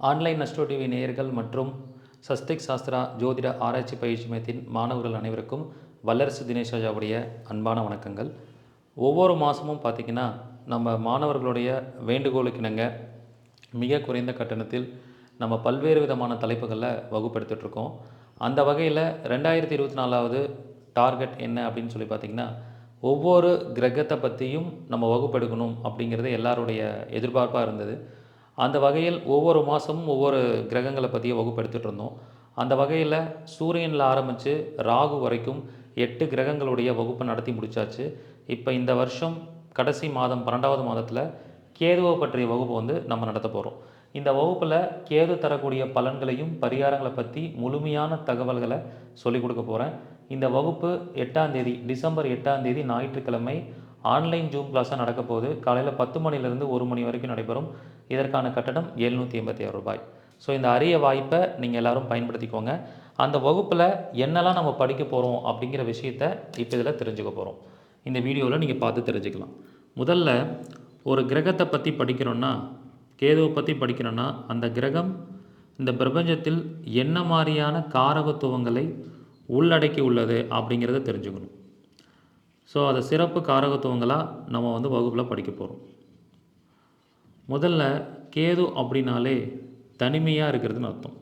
Online astro TV நேயர்கள் மற்றும் சஸ்திக் சாஸ்திரா ஜோதிட ஆராய்ச்சி பயிற்சி மையத்தின் மாணவர்கள் அனைவருக்கும் வல்லரசு தினேஷ் ராஜாவுடைய அன்பான வணக்கங்கள். ஒவ்வொரு மாதமும் பார்த்திங்கன்னா நம்ம மாணவர்களுடைய வேண்டுகோளுக்கிணங்க மிக குறைந்த கட்டணத்தில் நம்ம பல்வேறு விதமான தலைப்புகளில் வகுப்படுத்திட்ருக்கோம் அந்த வகையில் ரெண்டாயிரத்தி இருபத்தி நாலாவது டார்கெட் என்ன அப்படின்னு சொல்லி பார்த்திங்கன்னா ஒவ்வொரு கிரகத்தை பற்றியும் நம்ம வகுப்பெடுக்கணும் அப்படிங்கிறது எல்லாருடைய எதிர்பார்ப்பாக இருந்தது. அந்த வகையில் ஒவ்வொரு மாதமும் ஒவ்வொரு கிரகங்களை பற்றிய வகுப்பெடுத்துட்டு இருந்தோம். அந்த வகையில் சூரியனில் ஆரம்பித்து ராகு வரைக்கும் எட்டு கிரகங்களுடைய வகுப்பை நடத்தி முடிச்சாச்சு. இப்போ இந்த வருஷம் கடைசி மாதம் பன்னெண்டாவது மாதத்தில் கேதுவை பற்றிய வகுப்பு வந்து நம்ம நடத்த போகிறோம் இந்த வகுப்பில் கேது தரக்கூடிய பலன்களையும் பரிகாரங்களை பற்றி முழுமையான தகவல்களை சொல்லிக் கொடுக்க போகிறேன் இந்த வகுப்பு எட்டாம் தேதி டிசம்பர் எட்டாம் தேதி ஞாயிற்றுக்கிழமை ஆன்லைன் ஜூம் கிளாஸாக நடக்க போகுது. காலையில் பத்து மணிலேருந்து ஒரு மணி வரைக்கும் நடைபெறும். இதற்கான கட்டணம் எழுநூற்றி எண்பத்தி ஆறு ரூபாய். ஸோ இந்த அரிய வாய்ப்பை நீங்கள் எல்லாரும் பயன்படுத்திக்கோங்க. அந்த வகுப்பில் என்னெல்லாம் நம்ம படிக்க போகிறோம் அப்படிங்கிற விஷயத்த இப்போ இதில் தெரிஞ்சுக்க போகிறோம் இந்த வீடியோவில் நீங்கள் பார்த்து தெரிஞ்சுக்கலாம். முதல்ல ஒரு கிரகத்தை பற்றி படிக்கிறோன்னா கேதுவை பற்றி படிக்கிறோன்னா அந்த கிரகம் இந்த பிரபஞ்சத்தில் என்ன மாதிரியான காரகத்துவங்களை உள்ளடக்கி உள்ளது அப்படிங்கிறத தெரிஞ்சுக்கணும். ஸோ அதை சிறப்பு காரகத்துவங்களாக நம்ம வந்து வகுப்பில் படிக்க போகிறோம் முதல்ல கேது அப்படின்னாலே தனிமையாக இருக்கிறதுன்னு அர்த்தம்.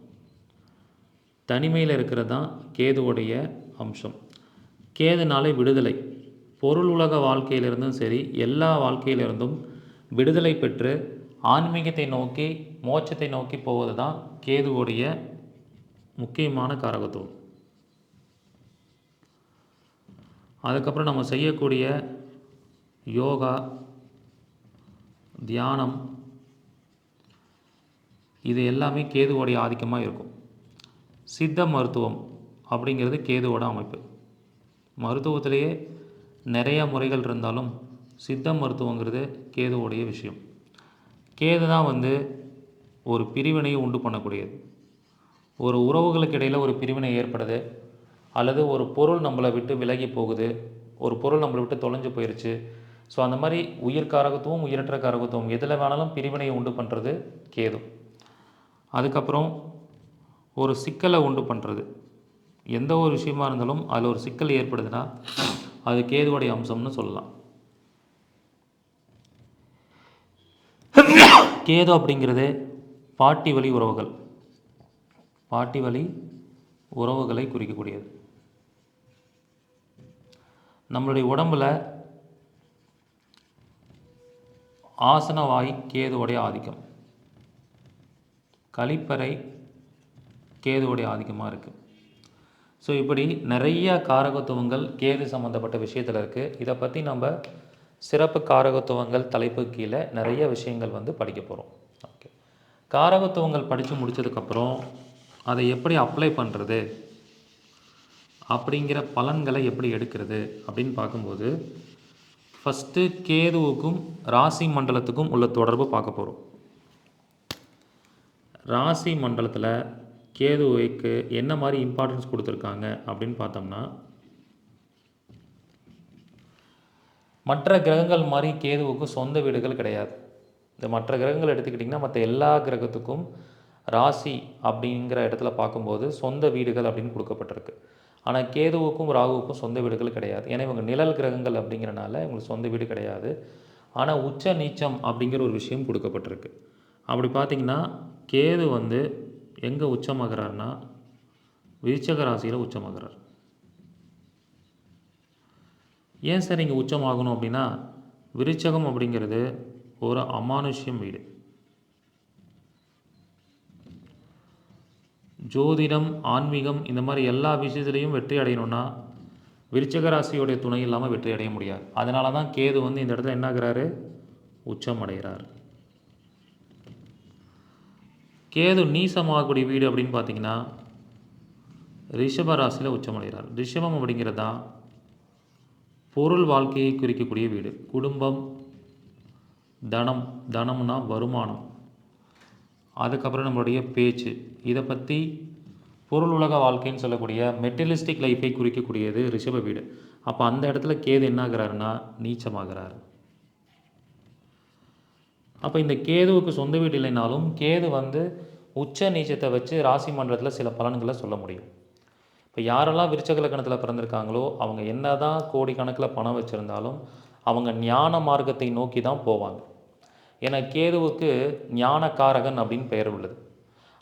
தனிமையில் இருக்கிறது தான் கேதுவுடைய அம்சம். கேதுனாலே விடுதலை. பொருள் உலக வாழ்க்கையிலிருந்தும் சரி எல்லா வாழ்க்கையிலிருந்தும் விடுதலை பெற்று ஆன்மீகத்தை நோக்கி மோட்சத்தை நோக்கி போவது தான் கேதுவுடைய முக்கியமான காரகத்துவம். அதுக்கப்புறம் நம்ம செய்யக்கூடிய யோகா தியானம் இது எல்லாமே கேதுவோடைய ஆதிக்கமாக இருக்கும். சித்த மருத்துவம் அப்படிங்கிறது கேதுவோட அமைப்பு. மருத்துவத்திலேயே நிறைய முறைகள் இருந்தாலும் சித்த மருத்துவங்கிறது கேதுவோடைய விஷயம். கேது தான் வந்து ஒரு பிரிவினையை உண்டு பண்ணக்கூடியது. ஒரு உறவுகளுக்கு இடையில் ஒரு பிரிவினை ஏற்படுது. அல்லது ஒரு பொருள் நம்மளை விட்டு விலகி போகுது ஒரு பொருள் நம்மளை விட்டு தொலைஞ்சு போயிடுச்சு ஸோ அந்த மாதிரி உயிர் காரகத்துவம் உயிரற்ற காரகத்துவம் எதில் வேணாலும் பிரிவினையை உண்டு பண்ணுறது கேது. அதுக்கப்புறம் ஒரு சிக்கலை உண்டு பண்ணுறது எந்த ஒரு விஷயமா இருந்தாலும் அதில் ஒரு சிக்கல் ஏற்படுதுன்னா அது கேதுவோடைய அம்சம்னு சொல்லலாம். கேது அப்படிங்கிறது பாட்டி வழி உறவுகள். பாட்டி வழி உறவுகளை குறிக்கக்கூடியது. நம்மளுடைய உடம்பில் ஆசனவாய் கேதுவுடைய ஆதிக்கம். கழிப்பறை கேதுவுடைய ஆதிக்கமாக இருக்குது ஸோ இப்படி நிறைய காரகத்துவங்கள் கேது சம்மந்தப்பட்ட விஷயத்தில் இருக்குது இதை பற்றி நம்ம சிறப்பு காரகத்துவங்கள் தலைப்பு கீழே நிறைய விஷயங்கள் வந்து படிக்க போகிறோம் ஓகே காரகத்துவங்கள் படித்து முடித்ததுக்கப்புறம் அதை எப்படி அப்ளை பண்ணுறது அப்படிங்கிற பலன்களை எப்படி எடுக்கிறது அப்படின்னு பார்க்கும்போது ஃபஸ்ட்டு கேதுவுக்கும் ராசி மண்டலத்துக்கும் உள்ள தொடர்பு பார்க்க போகிறோம் ராசி மண்டலத்தில் கேதுவுக்கு என்ன மாதிரி இம்பார்ட்டன்ஸ் கொடுத்துருக்காங்க அப்படின்னு பார்த்தோம்னா மற்ற கிரகங்கள் மாதிரி கேதுவுக்கு சொந்த வீடுகள் கிடையாது. இந்த மற்ற கிரகங்கள் எடுத்துக்கிட்டிங்கன்னா மற்ற எல்லா கிரகத்துக்கும் ராசி அப்படிங்கிற இடத்துல பார்க்கும்போது சொந்த வீடுகள் அப்படின்னு கொடுக்கப்பட்டிருக்கு. ஆனால் கேதுவுக்கும் ராகுவுக்கும் சொந்த வீடுகள் கிடையாது. ஏன்னா இவங்க நிழல் கிரகங்கள் அப்படிங்கிறனால இவங்களுக்கு சொந்த வீடு கிடையாது. ஆனால் உச்ச நீச்சம் அப்படிங்கிற ஒரு விஷயம் கொடுக்கப்பட்டிருக்கு. அப்படி பார்த்திங்கன்னா கேது வந்து எங்கே உச்சமாகிறார்னா விருச்சக ராசியில் உச்சமாகிறார். ஏன் சார் இங்கே உச்சமாகணும் அப்படின்னா விருச்சகம் அப்படிங்கிறது ஒரு அமானுஷ்யம் வீடு. ஜோதிடம் ஆன்மீகம் இந்த மாதிரி எல்லா விஷயத்துலையும் வெற்றி அடையணும்னா விருச்சக ராசியோடைய துணை இல்லாமல் வெற்றி அடைய முடியாது. அதனால தான் கேது வந்து இந்த இடத்துல என்ன ஆகிறாரு? உச்சம் அடைகிறார். கேது நீசமாகக்கூடிய வீடு அப்படின்னு பார்த்தீங்கன்னா ரிஷப ராசியில் உச்சமடைகிறார் ரிஷபம் அப்படிங்கிறது தான் பொருள் வாழ்க்கையை குறிக்கக்கூடிய வீடு. குடும்பம் தனம் தனம்னா வருமானம். அதுக்கப்புறம் நம்மளுடைய பேச்சு. இதை பற்றி பொருள் உலக வாழ்க்கைன்னு சொல்லக்கூடிய மெட்டலிஸ்டிக் லைஃப்பை குறிக்கக்கூடியது ரிஷப வீடு. அப்போ அந்த இடத்துல கேது என்ன ஆகிறாருன்னா நீச்சமாகிறார். அப்போ இந்த கேதுவுக்கு சொந்த வீடு இல்லைனாலும் கேது வந்து உச்ச நீச்சத்தை வச்சு ராசி மன்றத்தில் சில பலன்களை சொல்ல முடியும். இப்போ யாரெல்லாம் விருச்சக லக்கணத்தில் பிறந்திருக்காங்களோ அவங்க என்னதான் கோடிக்கணக்கில் பணம் வச்சுருந்தாலும் அவங்க ஞான மார்க்கத்தை நோக்கி தான் போவாங்க. ஏன்னா கேதுவுக்கு ஞானக்காரகன் அப்படின்னு பெயர் உள்ளது.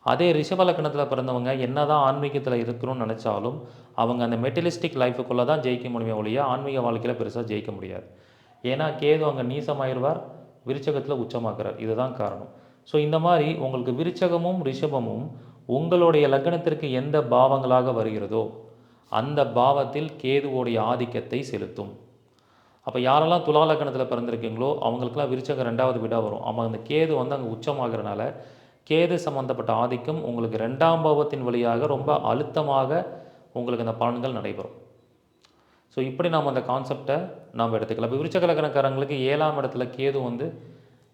அதே ரிஷப லக்கணத்தில் பிறந்தவங்க என்னதான் ஆன்மீகத்தில் இருக்கணும்னு நினச்சாலும் அவங்க அந்த மெட்டலிஸ்டிக் லைஃபுக்குள்ளே தான் ஜெயிக்க முடியுமே ஒழிய ஆன்மீக வாழ்க்கையில் பெருசாக ஜெயிக்க முடியாது. ஏன்னா கேது அங்கே நீசமாயிருவார் விருச்சகத்தில் உச்சமாக்குறார். இதுதான் காரணம். ஸோ இந்த மாதிரி உங்களுக்கு விருச்சகமும் ரிஷபமும் உங்களுடைய லக்னத்திற்கு எந்த பாவங்களாக வருகிறதோ அந்த பாவத்தில் கேதுவோடைய ஆதிக்கத்தை செலுத்தும். அப்போ யாரெல்லாம் துலா லக்கணத்தில் பிறந்திருக்கீங்களோ அவங்களுக்குலாம் விருச்சகம் ரெண்டாவது வீடாக வரும். ஆமாம் அந்த கேது வந்து அங்கே உச்சமாகறனால கேது சம்பந்தப்பட்ட ஆதிக்கம் உங்களுக்கு ரெண்டாம் பாவத்தின் வழியாக ரொம்ப அழுத்தமாக உங்களுக்கு அந்த பலன்கள் நடைபெறும். ஸோ இப்படி நாம் அந்த கான்செப்டை நாம் எடுத்துக்கலாம். இப்போ விருச்சக லக்கணக்காரங்களுக்கு ஏழாம் இடத்துல கேது வந்து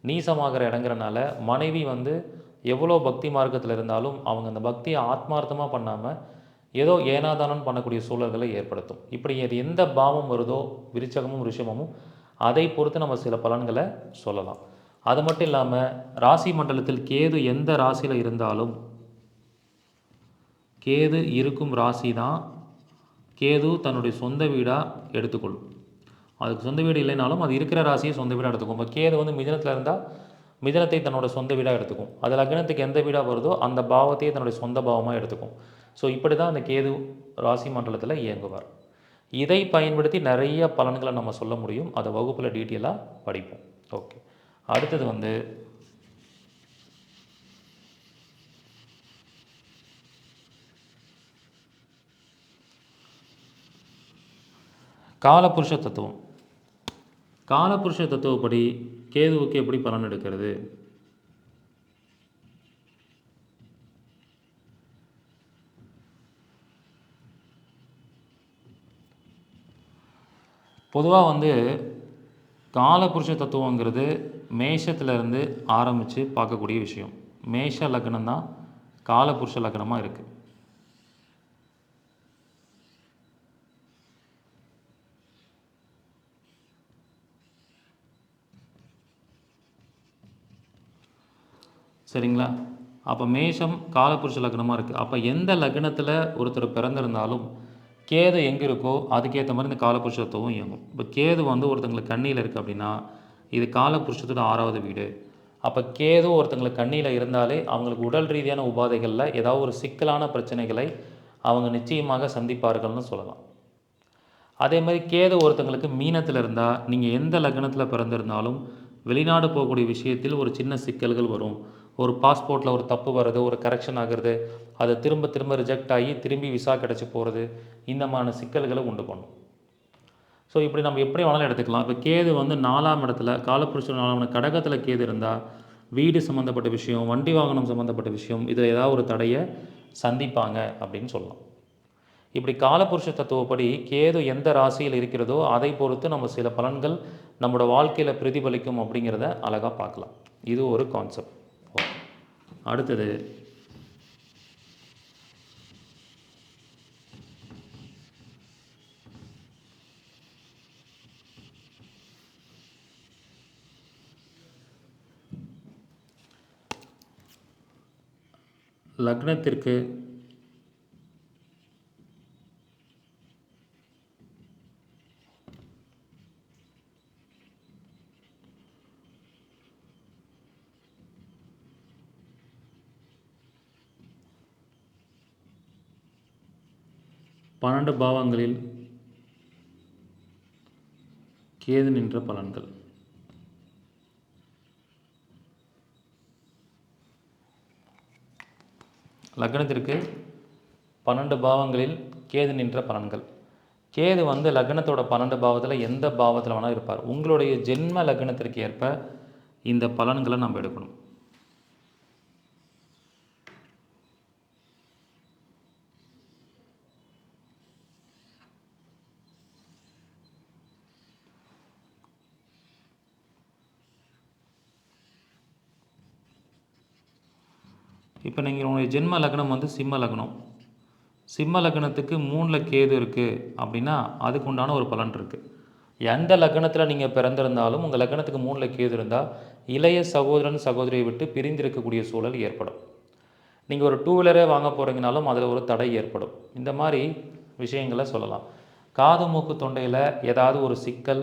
நீசமாகிற இடங்கிறனால மனைவி வந்து எவ்வளோ பக்தி மார்க்கத்தில் இருந்தாலும் அவங்க அந்த பக்தியை ஆத்மார்த்தமாக பண்ணாமல் ஏதோ ஏனாதானம் பண்ணக்கூடிய சூழல்களை ஏற்படுத்தும். இப்படி அது எந்த பாவம் வருதோ விருச்சகமும் ரிஷபமும் அதை பொறுத்து நம்ம சில பலன்களை சொல்லலாம். அது மட்டும் இல்லாமல் ராசி மண்டலத்தில் கேது எந்த ராசியில் இருந்தாலும் கேது இருக்கும் ராசி தான் கேது தன்னுடைய சொந்த வீடாக எடுத்துக்கொள்ளும். அதுக்கு சொந்த வீடு இல்லைனாலும் அது இருக்கிற ராசியை சொந்த வீடாக எடுத்துக்கும். இப்போ கேது வந்து மிதனத்தில் இருந்தால் மிதனத்தை தன்னோட சொந்த வீடாக எடுத்துக்கும். அது லக்னத்துக்கு எந்த வீடாக வருதோ அந்த பாவத்தையே தன்னுடைய சொந்த பாவமாக எடுத்துக்கும். ஸோ இப்படி தான் அந்த கேது ராசி மண்டலத்தில் இயங்குவார். இதை பயன்படுத்தி நிறைய பலன்களை நம்ம சொல்ல முடியும். அதை வகுப்பில் டீட்டெயிலாக படிப்போம். ஓகே அடுத்தது வந்து காலபுருஷ தத்துவம். காலபுருஷ தத்துவப்படி கேதுவுக்கு எப்படி பலன் எடுக்கிறது? பொதுவாக வந்து காலபுருஷ தத்துவங்கிறது மேஷத்துலேருந்து ஆரம்பித்து பார்க்கக்கூடிய விஷயம். மேஷ லக்னம் தான் காலபுருஷ லக்னமாக இருக்குது சரிங்களா? அப்போ மேஷம் காலபுருஷ லக்னமாக இருக்குது அப்போ எந்த லக்னத்தில் ஒருத்தர் பிறந்திருந்தாலும் கேது எங்கே இருக்கோ அதுக்கேற்ற மாதிரி இந்த காலபுருஷத்துவம் இயங்கும். இப்போ கேது வந்து ஒருத்தங்களுக்கு கண்ணியில் இருக்குது அப்படின்னா இது காலபுருஷத்தோட ஆறாவது வீடு. அப்போ கேது ஒருத்தங்களுக்கு கண்ணியில் இருந்தாலே அவங்களுக்கு உடல் ரீதியான உபாதைகளில் ஏதாவது ஒரு சிக்கலான பிரச்சனைகளை அவங்க நிச்சயமாக சந்திப்பார்கள்னு சொல்லலாம். அதே மாதிரி கேது ஒருத்தங்களுக்கு மீனத்தில் இருந்தால் நீங்கள் எந்த லக்னத்தில் பிறந்திருந்தாலும் வெளிநாடு போகக்கூடிய விஷயத்தில் ஒரு சின்ன சிக்கல்கள் வரும். ஒரு பாஸ்போர்ட்டில் ஒரு தப்பு வர்றது ஒரு கரெக்ஷன் ஆகுறது அதை திரும்ப திரும்ப ரிஜெக்ட் ஆகி திரும்பி விசா கிடச்சி போகிறது இந்த மாதிரி சிக்கல்களை உண்டு பண்ணும். ஸோ இப்படி நம்ம எப்படி வேணாலும் எடுத்துக்கலாம். இப்போ கேது வந்து நாலாம் இடத்துல காலப்புருஷன் நாலாம் இடம் கடகத்தில் கேது இருந்தால் வீடு சம்மந்தப்பட்ட விஷயம் வண்டி வாகனம் சம்மந்தப்பட்ட விஷயம் இதில் ஏதாவது ஒரு தடையை சந்திப்பாங்க அப்படின்னு சொல்லலாம். இப்படி காலபுருஷ தத்துவப்படி கேது எந்த ராசியில் இருக்கிறதோ அதை பொறுத்து நம்ம சில பலன்கள் நம்மளோட வாழ்க்கையில் பிரதிபலிக்கும் அப்படிங்கிறத அழகாக பார்க்கலாம். இது ஒரு கான்செப்ட் அடுத்தது. லக்னத்திற்கு பன்னெண்டு பாவங்களில் கேது நின்ற பலன்கள். லக்னத்திற்கு பன்னெண்டு பாவங்களில் கேது நின்ற பலன்கள். கேது வந்து லக்னத்தோட பன்னெண்டு பாவத்தில் எந்த பாவத்தில் வேணால் இருப்பார். உங்களுடைய ஜென்ம லக்னத்திற்கு ஏற்ப இந்த பலன்களை நம்ம எடுக்கணும். இப்போ நீங்கள் உங்களுடைய ஜென்ம லக்னம் வந்து சிம்ம லக்னம். சிம்ம லக்னத்துக்கு மூணில் கேது இருக்குது அப்படின்னா அதுக்கு உண்டான ஒரு பலன் இருக்குது எந்த லக்னத்தில் நீங்கள் பிறந்திருந்தாலும் உங்கள் லக்னத்துக்கு மூணில் கேது இருந்தால் இளைய சகோதரன் சகோதரியை விட்டு பிரிந்திருக்கக்கூடிய சூழல் ஏற்படும். நீங்கள் ஒரு டூ வீலரே வாங்க போகிறீங்கனாலும் அதில் ஒரு தடை ஏற்படும். இந்த மாதிரி விஷயங்களை சொல்லலாம். காது மூக்கு தொண்டையில் ஏதாவது ஒரு சிக்கல்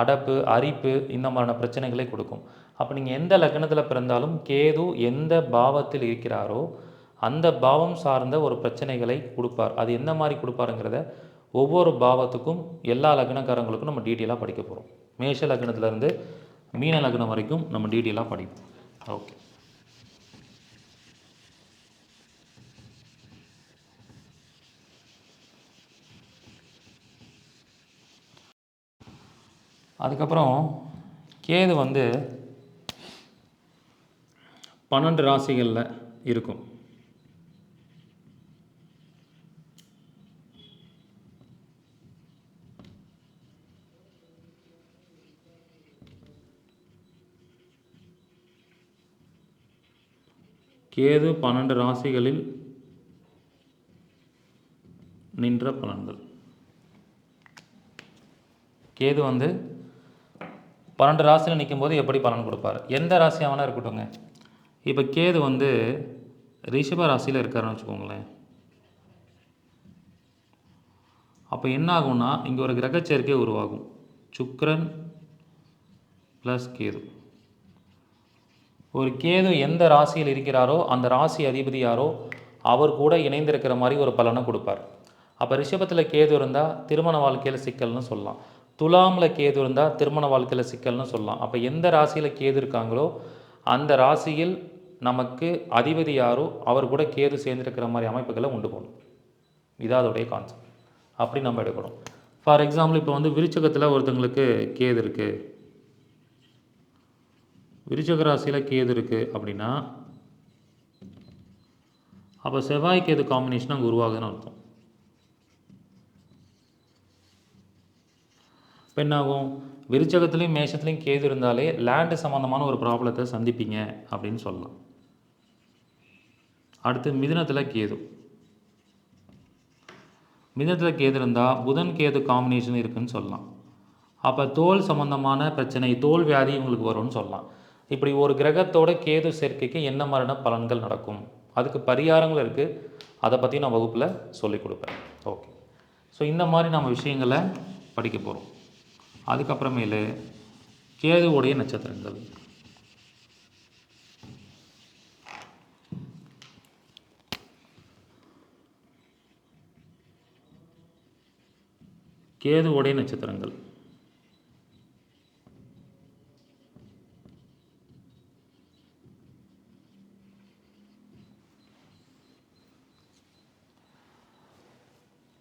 அடப்பு அரிப்பு இந்த மாதிரியான பிரச்சனைகளை கொடுக்கும். அப்போ நீங்கள் எந்த லக்னத்தில் பிறந்தாலும் கேது எந்த பாவத்தில் இருக்கிறாரோ அந்த பாவம் சார்ந்த ஒரு பிரச்சனைகளை கொடுப்பார். அது எந்த மாதிரி கொடுப்பாருங்கிறத ஒவ்வொரு பாவத்துக்கும் எல்லா லக்னக்காரங்களுக்கும் நம்ம டீட்டெயிலாக படிக்க போகிறோம் மேஷ லக்னத்துலேருந்து மீன லக்னம் வரைக்கும் நம்ம டீட்டெயிலாக படிப்போம். ஓகே அதுக்கப்புறம் கேது வந்து பன்னெண்டு ராசிகளில் இருக்கும். கேது பன்னெண்டு ராசிகளில் நின்ற பலன்கள். கேது வந்து பன்னெண்டு ராசியில் நிற்கும்போது எப்படி பலன் கொடுப்பார்? எந்த ராசியாக வேணால் இருக்கட்டும்ங்க. இப்போ கேது வந்து ரிஷப ராசியில் இருக்காருன்னு வச்சுக்கோங்களேன். அப்போ என்ன ஆகும்னா இங்கே ஒரு கிரகச்சேர்க்கை உருவாகும். சுக்கரன் ப்ளஸ் கேது. ஒரு கேது எந்த ராசியில் இருக்கிறாரோ அந்த ராசி அதிபதி யாரோ அவர் கூட இணைந்திருக்கிற மாதிரி ஒரு பலனை கொடுப்பார். அப்போ ரிஷபத்தில் கேது இருந்தால் திருமண வாழ்க்கையில் சிக்கல்னு சொல்லலாம். துலாமில் கேது இருந்தால் திருமண வாழ்க்கையில் சிக்கல்னு சொல்லலாம். அப்போ எந்த ராசியில் கேது இருக்காங்களோ அந்த ராசியில் நமக்கு அதிபதி யாரோ அவர் கூட கேது சேர்ந்திருக்கிற மாதிரி அமைப்புகளை உண்டு போகணும் இதான் அதோடைய கான்செப்ட் அப்படி நம்ம எடுக்கணும். ஃபார் எக்ஸாம்பிள் இப்போ வந்து விருச்சகத்தில் ஒருத்தங்களுக்கு கேது இருக்குது விருச்சக ராசியில் கேது இருக்குது அப்படின்னா அப்போ செவ்வாய் கேது காம்பினேஷன் அங்கே உருவாகுதுன்னு அர்த்தம். இப்போ என்னாகும் விருச்சகத்துலேயும் மேஷத்துலேயும் கேது இருந்தாலே லேண்டு சம்மந்தமான ஒரு ப்ராப்ளத்தை சந்திப்பீங்க அப்படின்னு சொல்லலாம். அடுத்து மிதுனத்தில் கேது. மிதத்தில் கேது இருந்தால் புதன் கேது காம்பினேஷன் இருக்குன்னு சொல்லலாம். அப்போ தோல் சம்மந்தமான பிரச்சனை தோல் வியாதி உங்களுக்கு வரும்னு சொல்லலாம். இப்படி ஒரு கிரகத்தோட கேது சேர்க்கைக்கு என்ன மாதிரியான பலன்கள் நடக்கும்? அதுக்கு பரிகாரங்கள் இருக்குது அதை பற்றி நான் வகுப்பில் சொல்லிக் கொடுப்பேன். ஓகே ஸோ இந்த மாதிரி நம்ம விஷயங்களை படிக்க போகிறோம் அதுக்கப்புறமேலு கேதுவுடைய நட்சத்திரங்கள். கேதுவுடைய நட்சத்திரங்கள்.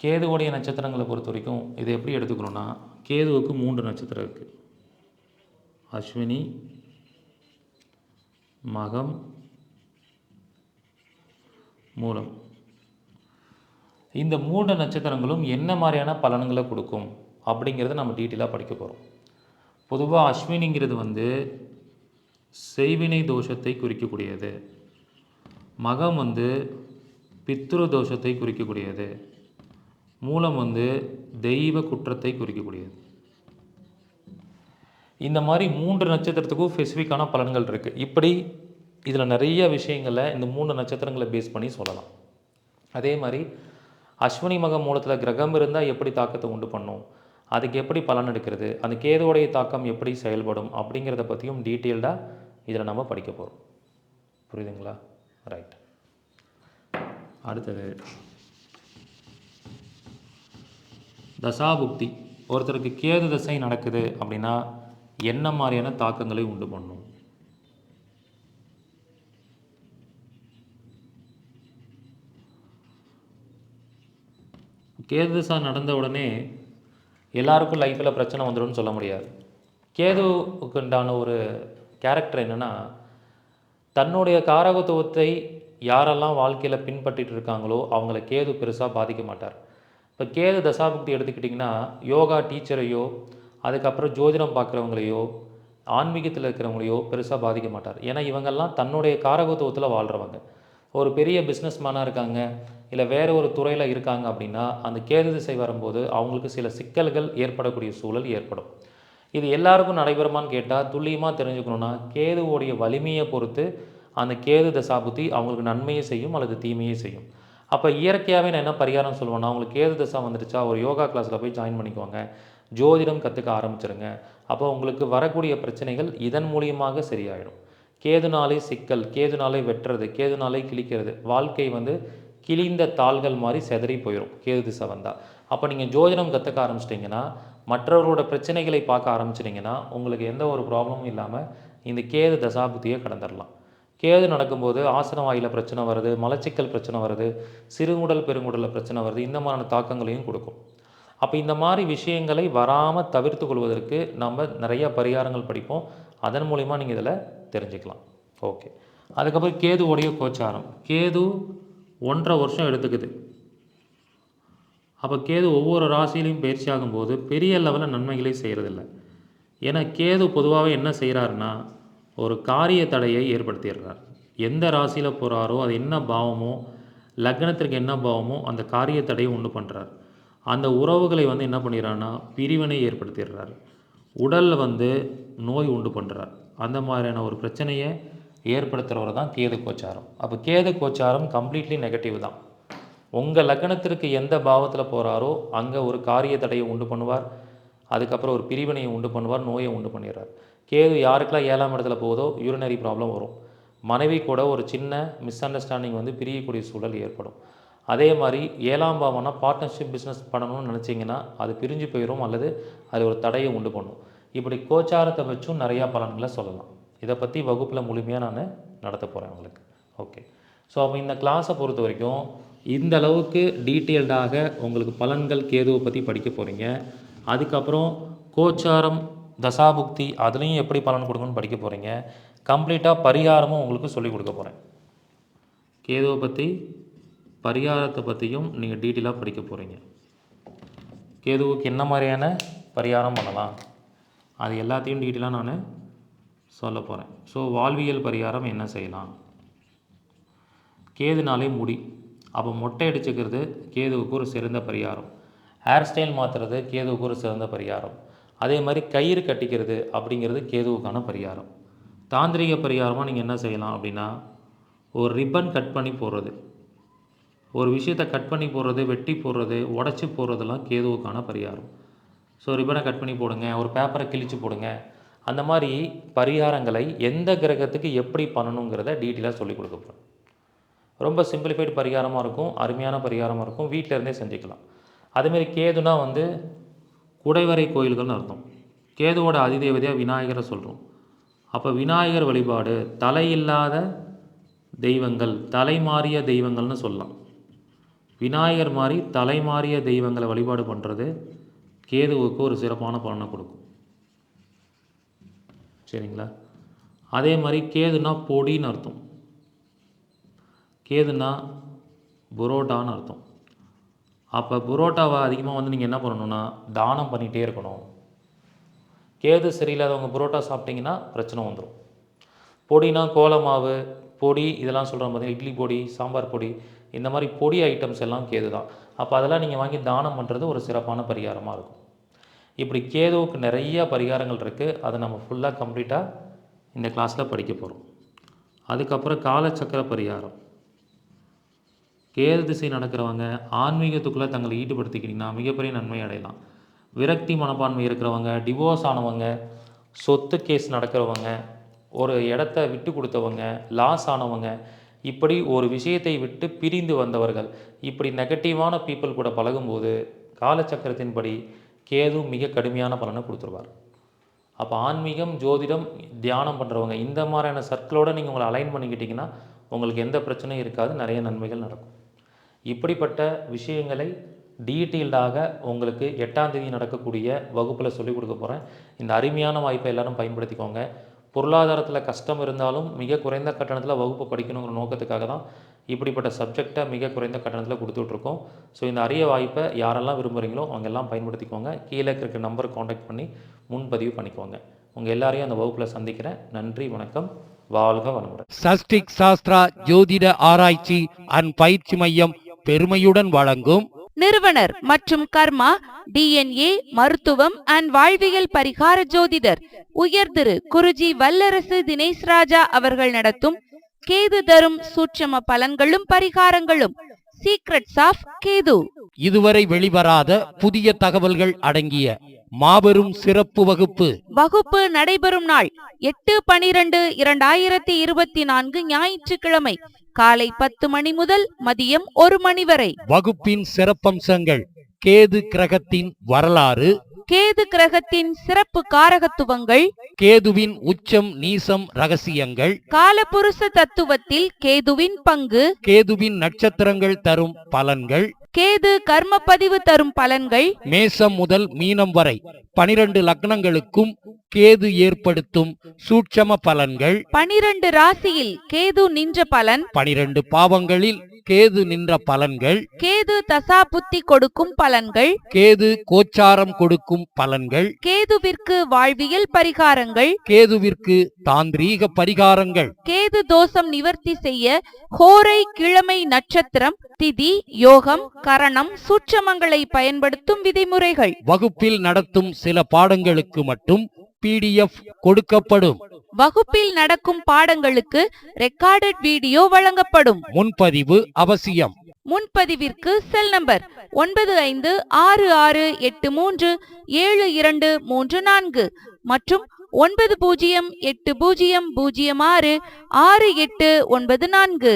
கேதுவுடைய நட்சத்திரங்களை பொறுத்த வரைக்கும் இதை எப்படி எடுத்துக்கணும்னா கேதுவுக்கு மூன்று நட்சத்திரம் இருக்குது அஸ்வினி மகம் மூலம். இந்த மூன்று நட்சத்திரங்களும் என்ன மாதிரியான பலன்களை கொடுக்கும் அப்படிங்கிறத நம்ம டீட்டெயிலாக படிக்க போகிறோம் பொதுவாக அஸ்வினிங்கிறது வந்து செய்வினை தோஷத்தை குறிக்கக்கூடியது. மகம் வந்து பித்ரு தோஷத்தை குறிக்கக்கூடியது. மூலம் வந்து தெய்வ குற்றத்தை குறிக்கக்கூடியது. இந்த மாதிரி மூன்று நட்சத்திரத்துக்கும் ஸ்பெசிஃபிக்கான பலன்கள் இருக்குது இப்படி இதில் நிறைய விஷயங்களை இந்த மூணு நட்சத்திரங்களை பேஸ் பண்ணி சொல்லலாம். அதே மாதிரி அஸ்வினி மக மூலத்தில் கிரகம் இருந்தால் எப்படி தாக்கத்தை உண்டு பண்ணும்? அதுக்கு எப்படி பலன் எடுக்கிறது? அந்த கேதுவோடைய தாக்கம் எப்படி செயல்படும்? அப்படிங்கிறத பற்றியும் டீட்டெயில்டாக இதில் நம்ம படிக்க போகிறோம் புரியுதுங்களா? ரைட் அடுத்தது. தசாபுக்தி. ஒருத்தருக்கு கேது தசை நடக்குது அப்படின்னா என்ன மாதிரியான தாக்கங்களை உண்டு பண்ணும்? கேது தசா நடந்த உடனே எல்லாருக்கும் லைஃப்பில் பிரச்சனை வந்துடும்னு சொல்ல முடியாது. கேதுவுக்கு உண்டான ஒரு கேரக்டர் என்னென்னா தன்னுடைய காரகத்துவத்தை யாரெல்லாம் வாழ்க்கையில் பின்பற்றிட்டு இருக்காங்களோ அவங்கள கேது பெருசாக பாதிக்க மாட்டார். இப்போ கேது தசாபக்தி எடுத்துக்கிட்டிங்கன்னா யோகா டீச்சரையோ அதுக்கப்புறம் ஜோதிடம் பார்க்குறவங்களையோ ஆன்மீகத்தில் இருக்கிறவங்களையோ பெருசாக பாதிக்க மாட்டார். ஏன்னா இவங்கெல்லாம் தன்னுடைய காரகத்துவத்தில் வாழ்கிறவங்க ஒரு பெரிய பிஸ்னஸ்மேனாக இருக்காங்க இல்லை வேறு ஒரு துறையில் இருக்காங்க அப்படின்னா அந்த கேது திசை வரும்போது அவங்களுக்கு சில சிக்கல்கள் ஏற்படக்கூடிய சூழல் ஏற்படும். இது எல்லாருக்கும் நடைபெறுமான்னு கேட்டால் துல்லியமாக தெரிஞ்சுக்கணுன்னா கேதுவோடைய வலிமையை பொறுத்து அந்த கேது தசாபுத்தி அவங்களுக்கு நன்மையை செய்யும் அல்லது தீமையை செய்யும். அப்போ இயற்கையாகவே நான் என்ன பரிகாரம் சொல்லுவேன்னா அவங்களுக்கு கேது தசா வந்துடுச்சா ஒரு யோகா கிளாஸில் போய் ஜாயின் பண்ணிக்கோங்க. ஜோதிடம் கற்றுக்க ஆரம்பிச்சிருங்க. அப்போ உங்களுக்கு வரக்கூடிய பிரச்சனைகள் இதன் மூலியமாக சரியாயிடும். கேதுனாலே சிக்கல் கேதுனாலே வெட்டுறது கேதுனாலே கிழிக்கிறது. வாழ்க்கை வந்து கிழிந்த தாள்கள் மாதிரி செதறி போயிடும் கேது திசை வந்தால் அப்போ நீங்கள் ஜோதிடம் கற்றுக்க ஆரம்பிச்சிட்டிங்கன்னா மற்றவர்களோட பிரச்சனைகளை பார்க்க ஆரம்பிச்சிட்டிங்கன்னா உங்களுக்கு எந்த ஒரு ப்ராப்ளமும் இல்லாமல் இந்த கேது தசாபுத்தியை கடந்துடலாம் கேது நடக்கும்போது ஆசன வாயில் பிரச்சனை வருது மலச்சிக்கல் பிரச்சனை வருது சிறுகுடல் பெருங்குடலில் பிரச்சனை வருது இந்த மாதிரியான தாக்கங்களையும் கொடுக்கும். அப்போ இந்த மாதிரி விஷயங்களை வராமல் தவிர்த்து கொள்வதற்கு நம்ம நிறைய பரிகாரங்கள் படிப்போம். அதன் மூலிமா நீங்கள் இதில் தெரிஞ்சுக்கலாம். ஓகே. அதுக்கப்புறம் கேதுவோடைய கோச்சாரம். கேது ஒன்றரை வருஷம் எடுத்துக்குது. அப்போ கேது ஒவ்வொரு ராசியிலையும் பயிற்சி ஆகும்போது பெரிய லெவலில் நன்மைகளை செய்கிறதில்ல ஏன்னா கேது பொதுவாகவே என்ன செய்கிறாருன்னா ஒரு காரிய தடையை ஏற்படுத்திடுறார். எந்த ராசியில் போகிறாரோ அது என்ன பாவமோ லக்னத்திற்கு என்ன பாவமோ அந்த காரிய தடையை உண்டு பண்ணுறார் அந்த உறவுகளை வந்து என்ன பண்ணிடுறாருன்னா பிரிவினை ஏற்படுத்திடுறார். உடலில் வந்து நோய் உண்டு பண்ணுறார் அந்த மாதிரியான ஒரு பிரச்சனையை ஏற்படுத்துகிறவர் தான் கேது கோச்சாரம். அப்போ கேது கோச்சாரம் கம்ப்ளீட்லி நெகட்டிவ் தான். உங்கள் லக்னத்திற்கு எந்த பாவத்தில் போகிறாரோ அங்கே ஒரு காரிய தடையை உண்டு பண்ணுவார். அதுக்கப்புறம் ஒரு பிரிவினையை உண்டு பண்ணுவார் நோயை உண்டு பண்ணிடுறார். கேது யாருக்கெல்லாம் ஏழாம் இடத்துல போகுதோ யூரினரி ப்ராப்ளம் வரும். மனைவி கூட ஒரு சின்ன மிஸ் அண்டர்ஸ்டாண்டிங் வந்து பிரியக்கூடிய சூழல் ஏற்படும். அதே மாதிரி ஏழாம் பாவம்னா பார்ட்னர்ஷிப் பிஸ்னஸ் பண்ணணும்னு நினச்சிங்கன்னா அது பிரிஞ்சு போயிடும் அல்லது அது ஒரு தடையை உண்டு பண்ணும். இப்படி கோச்சாரத்தை வச்சும் நிறையா பலன்களை சொல்லலாம். இதை பற்றி வகுப்பில் முழுமையாக நான் நடத்த போகிறேன் உங்களுக்கு. ஓகே ஸோ அப்போ இந்த கிளாஸை பொறுத்த வரைக்கும் இந்த அளவுக்கு டீட்டெயில்டாக உங்களுக்கு பலன்கள் கேதுவை பற்றி படிக்க போகிறீங்க அதுக்கப்புறம் கோச்சாரம் தசாபுக்தி அதுலேயும் எப்படி பலன் கொடுக்கணும்னு படிக்க போகிறீங்க கம்ப்ளீட்டாக பரிகாரமும் உங்களுக்கு சொல்லிக் கொடுக்க போகிறேன் கேதுவை பற்றி பரிகாரத்தை பற்றியும் நீங்கள் டீட்டெயிலாக படிக்க போகிறீங்க கேதுவுக்கு என்ன மாதிரியான பரிகாரம் பண்ணலாம்? அது எல்லாத்தையும் டீட்டெயிலாக நான் சொல்ல போகிறேன் ஸோ வாழ்வியல் பரிகாரம் என்ன செய்யலாம்? கேதுனாலே முடி. அப்போ மொட்டை அடிச்சுக்கிறது கேதுவுக்கு ஒரு சிறந்த பரிகாரம். ஹேர் ஸ்டைல் மாற்றுறது கேதுவுக்கு ஒரு சிறந்த பரிகாரம். அதே மாதிரி கயிறு கட்டிக்கிறது அப்படிங்கிறது கேதுவுக்கான பரிகாரம். தாந்திரிக பரிகாரமாக நீங்கள் என்ன செய்யலாம் அப்படின்னா ஒரு ரிப்பன் கட் பண்ணி போடுறது. ஒரு விஷயத்தை கட் பண்ணி போடுறது வெட்டி போடுறது உடச்சி போடுறதெல்லாம் கேதுவுக்கான பரிகாரம். ஸோ ரிப்பனை கட் பண்ணி போடுங்க ஒரு பேப்பரை கிழிச்சு போடுங்க. அந்த மாதிரி பரிகாரங்களை எந்த கிரகத்துக்கு எப்படி பண்ணணுங்கிறத டீட்டெயிலாக சொல்லிக் கொடுக்க போகிறேன் ரொம்ப சிம்பிளிஃபைடு பரிகாரமாக இருக்கும் அருமையான பரிகாரமாக இருக்கும். வீட்டில் இருந்தே செஞ்சுக்கலாம். அதேமாரி கேதுனா வந்து குடைவரை கோயில்கள்னு அர்த்தம். கேதுவோட அதிதேவதையாக விநாயகரை சொல்கிறோம் அப்போ விநாயகர் வழிபாடு தலை இல்லாத தெய்வங்கள் தலை மாறிய தெய்வங்கள்னு சொல்லலாம். விநாயகர் மாதிரி தலை மாறிய தெய்வங்களை வழிபாடு பண்ணுறது கேதுவுக்கு ஒரு சிறப்பான பலனை கொடுக்கும். சரிங்களா? அதே மாதிரி கேதுனா பொடின்னு அர்த்தம். கேதுனா புரோட்டான்னு அர்த்தம். அப்போ புரோட்டாவை அதிகமாக வந்து நீங்கள் என்ன பண்ணணும்னா தானம் பண்ணிகிட்டே இருக்கணும். கேது சரியில்லாதவங்க புரோட்டா சாப்பிட்டீங்கன்னா பிரச்சனை வந்துடும் பொடினா கோலமாவு பொடி இதெல்லாம் சொல்கிறோம் பார்த்தீங்கன்னா இட்லி பொடி சாம்பார் பொடி இந்த மாதிரி பொடி ஐட்டம்ஸ் எல்லாம் கேது தான். அப்போ அதெல்லாம் நீங்கள் வாங்கி தானம் பண்ணுறது ஒரு சிறப்பான பரிகாரமாக இருக்கும். இப்படி கேதுவுக்கு நிறைய பரிகாரங்கள் இருக்குது அதை நம்ம ஃபுல்லாக கம்ப்ளீட்டாக இந்த கிளாஸில் படிக்க போகிறோம் அதுக்கப்புறம் காலச்சக்கர பரிகாரம். கேது திசை நடக்கிறவங்க ஆன்மீகத்துக்குள்ளே தங்களை ஈடுபடுத்திக்கிட்டிங்கன்னா மிகப்பெரிய நன்மை அடையலாம். விரக்தி மனப்பான்மை இருக்கிறவங்க டிவோர்ஸ் ஆனவங்க சொத்து கேஸ் நடக்கிறவங்க ஒரு இடத்த விட்டு கொடுத்தவங்க லாஸ் ஆனவங்க இப்படி ஒரு விஷயத்தை விட்டு பிரிந்து வந்தவர்கள் இப்படி நெகட்டிவான பீப்புள் கூட பழகும்போது காலச்சக்கரத்தின்படி கேது மிக கடுமையான பலனை கொடுத்துருவார். அப்போ ஆன்மீகம் ஜோதிடம் தியானம் பண்ணுறவங்க இந்த மாதிரியான சர்க்கிளோடு நீங்கள் உங்களை அலைன் பண்ணிக்கிட்டிங்கன்னா உங்களுக்கு எந்த பிரச்சனையும் இருக்காது நிறைய நன்மைகள் நடக்கும். இப்படிப்பட்ட விஷயங்களை டீட்டெயில்டாக உங்களுக்கு எட்டாம் தேதி நடக்கக்கூடிய வகுப்பில் சொல்லிக் கொடுக்க போகிறேன் இந்த அருமையான வாய்ப்பை எல்லாரும் பயன்படுத்திக்கோங்க. பொருளாதாரத்தில் கஷ்டம் இருந்தாலும் மிக குறைந்த கட்டணத்தில் வகுப்பு படிக்கணுங்கிற நோக்கத்துக்காக தான் இப்படிப்பட்ட சப்ஜெக்டை மிக குறைந்த கட்டணத்தில் கொடுத்துட்ருக்கோம். ஸோ இந்த அரிய வாய்ப்பை யாரெல்லாம் விரும்புகிறீங்களோ அவங்கெல்லாம் பயன்படுத்திக்கோங்க. கீழே இருக்க நம்பர் காண்டாக்ட் பண்ணி முன்பதிவு பண்ணிக்கோங்க. உங்கள் எல்லாரையும் அந்த வகுப்பில் சந்திக்கிறேன். நன்றி வணக்கம். வாழ்க வளமுடன். சஷ்டிக் சாஸ்திரா ஜோதிட ஆராய்ச்சி அண்ட் பயிற்சி மையம் பெருமையுடன் வழங்கும் நிறுவனர் மற்றும் கர்மா டிஎன்ஏ மருத்துவம் அண்ட் வாழ்வியல் பரிகார ஜோதிடர். உயர் திரு குருஜி வல்லரசு தினேஷ் ராஜா அவர்கள் நடத்தும் கேது தரும் சூட்சம பலன்களும் பரிகாரங்களும். Secrets of Ketu. இதுவரை வெளிவராத புதிய தகவல்கள் அடங்கிய மாபெரும் சிறப்பு வகுப்பு. வகுப்பு நடைபெறும் நாள் எட்டு பனிரெண்டு இரண்டாயிரத்தி இருபத்தி நான்கு ஞாயிற்றுக்கிழமை. காலை பத்து மணி முதல் மதியம் ஒரு மணி வரை. வகுப்பின் சிறப்பம்சங்கள் கேது கிரகத்தின் வரலாறு கேது கிரகத்தின் சிறப்பு காரகத்துவங்கள் கேதுவின் உச்சம் நீசம் ரகசியங்கள் காலபுருஷ தத்துவத்தில் கேதுவின் பங்கு கேதுவின் நட்சத்திரங்கள் தரும் பலன்கள் கேது கர்மப்பதிவு தரும் பலன்கள் மேசம் முதல் மீனம் வரை பனிரெண்டு லக்னங்களுக்கும் கேது ஏற்படுத்தும் சூட்சம பலன்கள் பனிரெண்டு ராசியில் கேது நின்ற பலன் பனிரெண்டு பாவங்களில் கேது நின்ற பலன்கள் கேது தசா புத்தி கொடுக்கும் பலன்கள் கேது கோச்சாரம் கொடுக்கும் பலன்கள் கேதுவிற்கு வாழ்வியல் பரிகாரங்கள் கேதுவிற்கு தாந்திரீக பரிகாரங்கள். கேது தோஷம் நிவர்த்தி செய்ய ஹோரை கிழமை நட்சத்திரம் திதி யோகம் கரணம் சூட்சமங்களை பயன்படுத்தும் விதிமுறைகள். வகுப்பில் நடத்தும் சில பாடங்களுக்கு மட்டும் பிடிஎஃப் கொடுக்கப்படும். வகுப்பில் நடக்கும் பாடங்களுக்கு ரெக்கார்டட் வீடியோ வழங்கப்படும். முன்பதிவு அவசியம். முன்பதிவிற்கு செல் நம்பர் ஒன்பது ஐந்து ஆறு ஆறு எட்டு மூன்று ஏழு இரண்டு மூன்று நான்கு மற்றும் ஒன்பது பூஜ்ஜியம் எட்டு பூஜ்ஜியம் பூஜ்ஜியம் ஆறு ஆறு எட்டு ஒன்பது நான்கு.